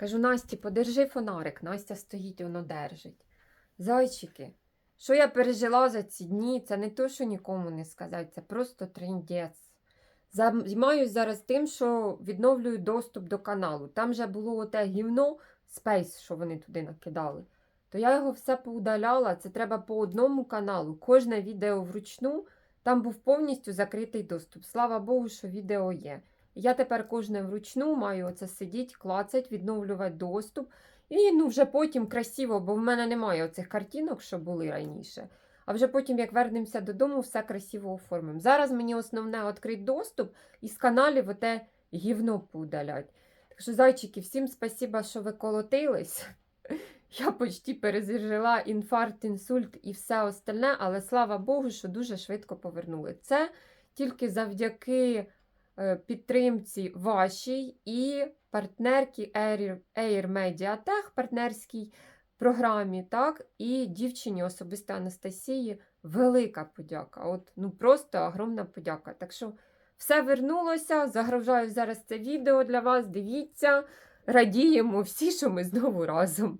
Кажу, Насті, подержи фонарик. Настя стоїть, воно держить. Зайчики, що я пережила за ці дні, це не то, що нікому не сказати, це просто трендець. Займаюсь зараз тим, що відновлюю доступ до каналу. Там же було оте гівно Space, що вони туди накидали. То я його все поудаляла. Це треба по одному каналу. Кожне відео вручну. Там був повністю закритий доступ. Слава Богу, що відео є. Я тепер кожне вручну маю оце сидіти, клацать, відновлювати доступ. І ну, вже потім красиво, бо в мене немає оцих картинок, що були раніше. А вже потім, як вернемося додому, все красиво оформимо. Зараз мені основне відкрити доступ і з каналів оте гівно поудалять. Так що, зайчики, всім спасіба, що ви колотились. Я почти пережила інфаркт, інсульт і все остальне, але слава Богу, що дуже швидко повернули. Це тільки завдяки підтримці вашій і партнерки Air, Air Media Tech, партнерській програмі, так, і дівчині особисто Анастасії велика подяка. От, ну просто огромна подяка. Так що все вернулося. Загружаю зараз це відео для вас. Дивіться, радіємо всі, що ми знову разом.